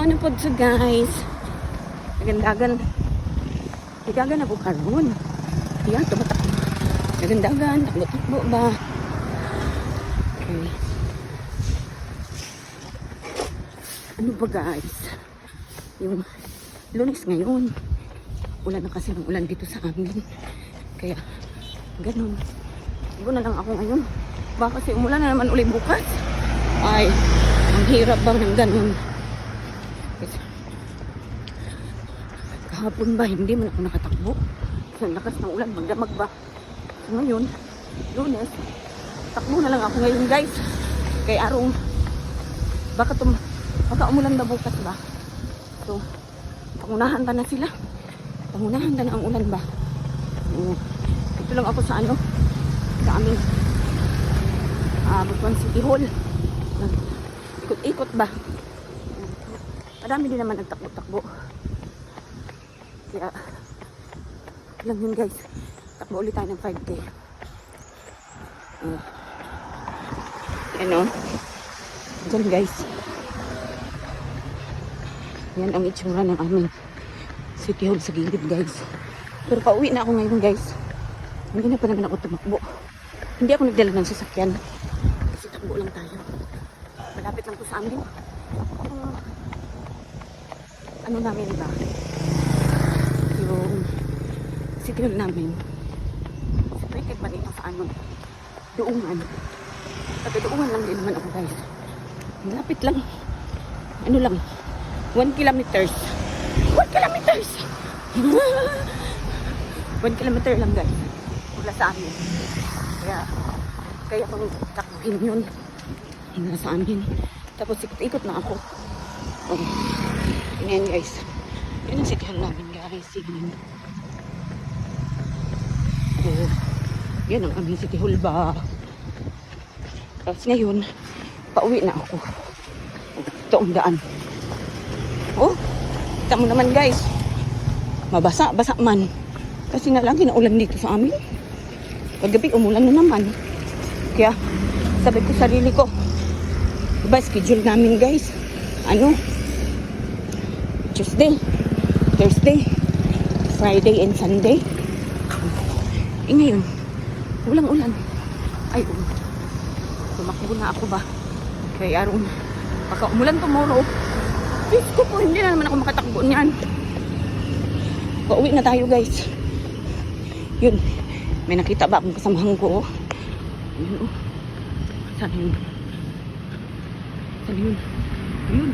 Na pod sa guys. Nagandagan. Nagandagan na po karon. Yan, tumatak. Nagandagan, takbo-takbo ba? Okay. Ano ba guys? Yung lunes ngayon. Ulan na kasi ng ulan dito sa amin. Kaya, ganun. Siguro na lang ako ngayon. Baka kasi umulan na naman ulit bukas. Ay, ang hirap bang ng ganun. Kasi, kahapon ba, hindi man ako nakatakbo. Sa lakas ng ulan, magdamag ba? So, ngayon, lunes, takbo na lang ako ngayon guys. Kay arong, baka tum, baka umulan na bukas ba? So, pangunahan ta na sila. Pangunahan ta na ang ulan ba? Oo. Ito lang ako sa ano, sa aming ah, Butuan City Hall. Ikot-ikot ba? Marami din naman nagtakbo-takbo. Kaya, lang yun guys. Takbo ulit tayo ng 5K. Uh, ano? Diyan guys. Yan ang itsura ng aming City Hall sa gilid guys. Pero pauwi na ako ngayon guys. Hindi na pa naman ako tumakbo. Hindi ako nagdala ng sasakyan. Kasi takbo lang tayo. Malapit lang to sa amin. Yung, ano namin ba? Yung hall namin. Separated pa dito sa ano? Duungan. Taga duungan lang din naman ako guys. Malapit lang. Ano lang? 1 kilometers. 1 kilometers! 1 kilometer lang guys. Mula sa amin. Kaya, kaya kung takbuhin yun, hingga sa amin. Tapos ikot-ikot na ako. Oh. Yan guys. Yan ang hall namin guys. Oh. Yan ang aming city hall ba. Tapos ngayon, pauwi na ako. Ito ang daan. Oh, kita mo naman guys. Mabasa, basa man. Kasi nga lagi na ulan dito sa amin. Paggabi, umulan na naman. Kaya, sabi ko sarili ko, diba, schedule namin guys. Ano? Tuesday, Thursday, Friday, and Sunday. Eh ngayon, walang ulan. Ay, um, tumakbo na ako ba? Kaya arong, baka umulan tomorrow. Diyos po, hindi na naman ako makatakbo niyan. Pauwi na tayo guys. Yun, may nakita ba akong kasamahan ko? Yun, oh. Saan yun? Saan yun? Yun.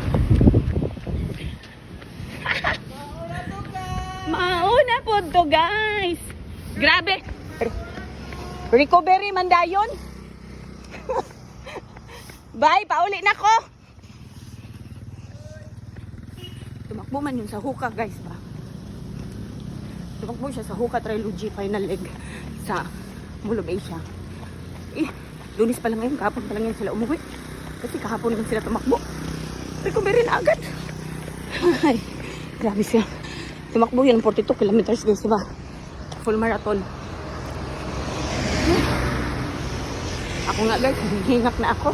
Po to guys. Grabe. Recovery mandayon. Bye, pauli na ko. Tumakbo man yun sa Huka guys ba. Tumakbo siya sa Huka Trilogy final leg sa of Asia. Eh, lunis pa lang ngayon, kahapon pa lang yan sila umuwi. Kasi kahapon naman sila tumakbo. Recovery na agad. Ay, grabe siya. Tumakbo yun 42 kilometers guys, diba? Full marathon. Ako nga guys, hingak na ako.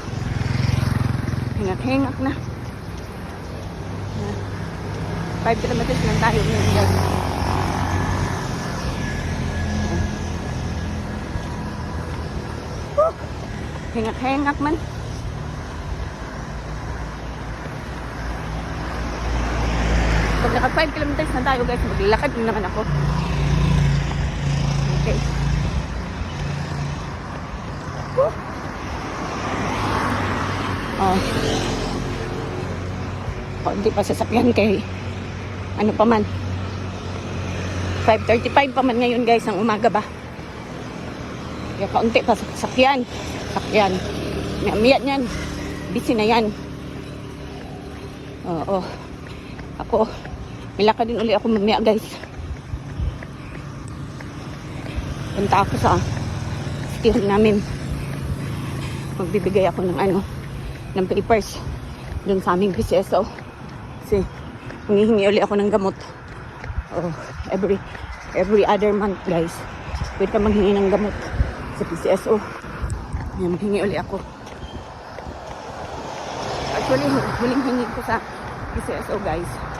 Hingak-hingak na. 5 kilometers lang tayo ngayon guys. Hingak-hingak man. Naka 5 kilometers na tayo guys, maglalakad din naman ako. Okay. Woo! Oh. Konti pa sasakyan kay ano pa man. 5.35 pa man ngayon guys ang umaga ba. Kaya kaunti pa sa sasakyan. Sakyan. Maya niyan. Busy na yan. Oo. Ako, milaka din uli ako mamaya guys. Punta ako sa steering namin. Magbibigay ako ng ano, ng papers dun sa aming PCSO. Kasi, humihingi uli ako ng gamot. Oh, every, every other month guys. Pwede ka manghingi ng gamot sa PCSO. Yan, maghingi uli ako. Actually, huling hingi ko sa PCSO guys.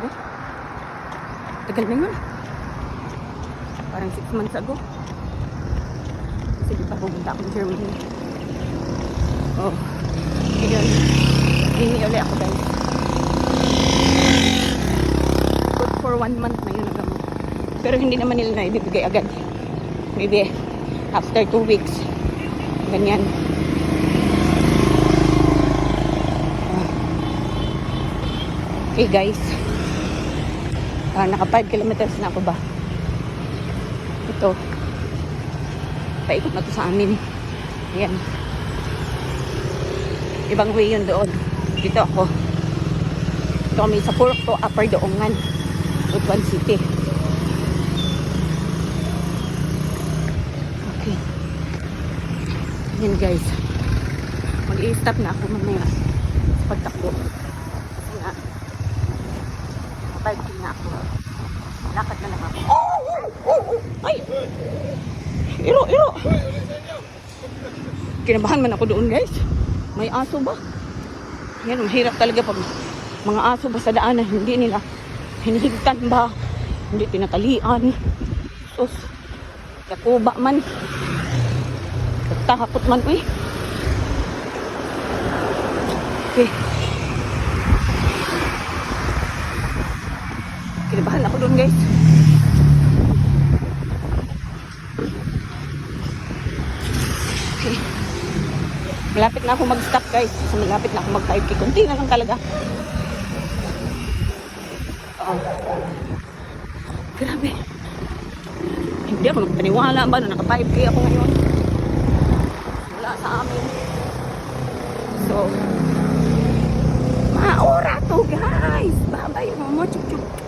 Ano? Tagal na yun. Parang 6 months ago. Kasi di pa pumunta ako Germany. Oh. Ngayon, hindi ulit ako guys. Good for one month na yun gamot. Pero hindi naman nila na ibibigay agad. Maybe after two weeks. Ganyan. Ah. Okay guys. Ah, naka 5 kilometers na ako ba? Ito. Paikot na to sa amin. Ayan. Ibang way yun doon. Dito ako. Ito kami sa Purok to Upper Doongan. Butuan City. Okay. Yan guys. Mag-i-stop na ako mamaya sa pagtakbo. Kasi nga, 5 na ako. Lakad na lang ako. Ay! Iro, iro! Kinabahan man ako doon guys. May aso ba? Yan, mahirap talaga pag mga aso ba sa daanan, hindi nila hinihigtan ba? Hindi tinatalian. Sus, kakuba man. Takot man, uy. Okay. Kinabahan ako doon guys. Malapit na ako mag-stop guys. Kasi malapit na ako mag-5K. Kunti na lang talaga. Oo. Grabe. Hindi ako magpaniwala ba na naka-5K ako ngayon. Wala sa amin. So, maura to guys. Bye